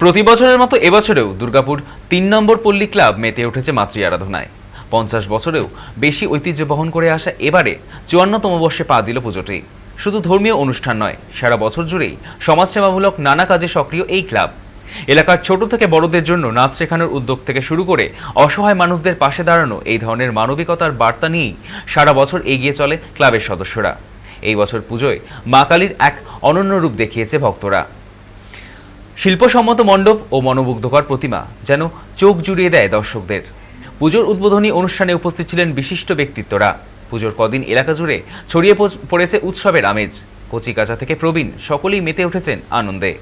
প্রতি বছরের মতো এবছরেও দুর্গাপুর তিন নম্বর পল্লী ক্লাব মেতে উঠেছে মাতৃ আরাধনায়। পঞ্চাশ বছরেও বেশি ঐতিহ্য বহন করে আসা এবারে চুয়ান্নতম বর্ষে পা দিল পুজোটি। শুধু ধর্মীয় অনুষ্ঠান নয়, সারা বছর জুড়েই সমাজসেবামূলক নানা কাজে সক্রিয় এই ক্লাব। এলাকার ছোট থেকে বড়দের জন্য নাচ শেখানোর উদ্যোগ থেকে শুরু করে অসহায় মানুষদের পাশে দাঁড়ানো এই ধরনের মানবিকতার বার্তা নিয়েই সারা বছর এগিয়ে চলে ক্লাবের সদস্যরা। এই বছর পুজোয় মা কালীর এক অনন্য রূপ দেখিয়েছে ভক্তরা। শিল্পসম্মত মণ্ডপ ও মনোমুগ্ধকর প্রতিমা যেন চোখ জুড়িয়ে দেয় দর্শকদের। পুজোর উদ্বোধনী অনুষ্ঠানে উপস্থিত ছিলেন বিশিষ্ট ব্যক্তিত্বরা। পুজোর কদিন এলাকা জুড়ে ছড়িয়ে পড়েছে উৎসবের আমেজ। কচিকাচা থেকে প্রবীণ সকলেই মেতে উঠেছেন আনন্দে।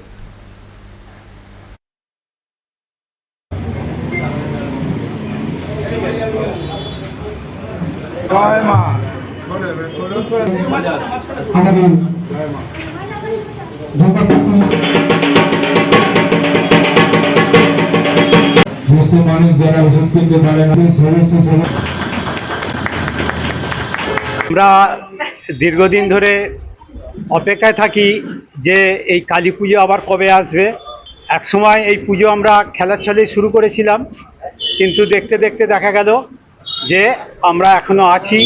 আমাদের মানুষ যারা ওষুধ কিনতে পারে আমরা দীর্ঘদিন ধরে অপেক্ষায় থাকি যে এই কালী পুজো আবার কবে আসবে। এক সময় এই পুজো আমরা খেলার ছলে শুরু করেছিলাম, কিন্তু দেখতে দেখতে দেখা গেল যে আমরা এখনও আছি,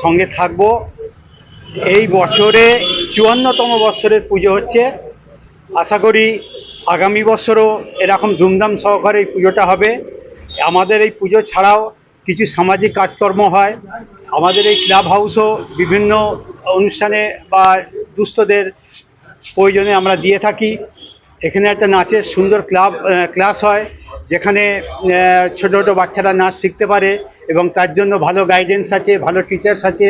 সঙ্গে থাকব। এই বছরে চুয়ান্নতম বছরের পুজো হচ্ছে। আশা করি আগামী বছরও এরকম ধুমধাম সহকারে এই পুজোটা হবে। আমাদের এই পুজো ছাড়াও কিছু সামাজিক কাজকর্ম হয়। আমাদের এই ক্লাব হাউসও বিভিন্ন অনুষ্ঠানে বা দুস্থদের প্রয়োজনে আমরা দিয়ে থাকি। এখানে একটা নাচের সুন্দর ক্লাব ক্লাস হয়, যেখানে ছোট ছোট বাচ্চারা নাচ শিখতে পারে এবং তার জন্য ভালো গাইডেন্স আছে, ভালো টিচার্স আছে।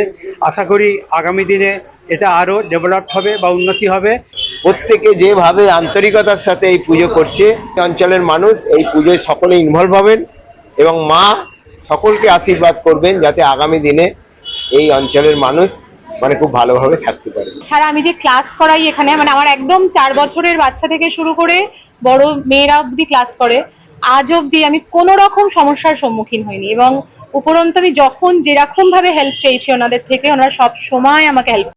আশা করি আগামী দিনে এটা আরও ডেভেলপ হবে বা উন্নতি হবে। প্রত্যেকে যেভাবে আন্তরিকতার সাথে এই পুজো করছে অঞ্চলের মানুষ এই পুজোয় সকলে ইনভলভ হবেন এবং মা সকলকে আশীর্বাদ করবেন যাতে আগামী দিনে এই অঞ্চলের মানুষ মানে খুব ভালোভাবে থাকতে পারে। ছাড়া আমি যে ক্লাস করাই এখানে মানে আমার একদম চার বছরের বাচ্চা থেকে শুরু করে বড় মেয়েরা অবধি ক্লাস করে, আজ অব্দি আমি কোনো রকম সমস্যার সম্মুখীন হইনি এবং উপরন্তু আমি যখন যেরকম ভাবে হেল্প চেয়েছি ওনাদের থেকে, ওনারা সব সময় আমাকে হেল্প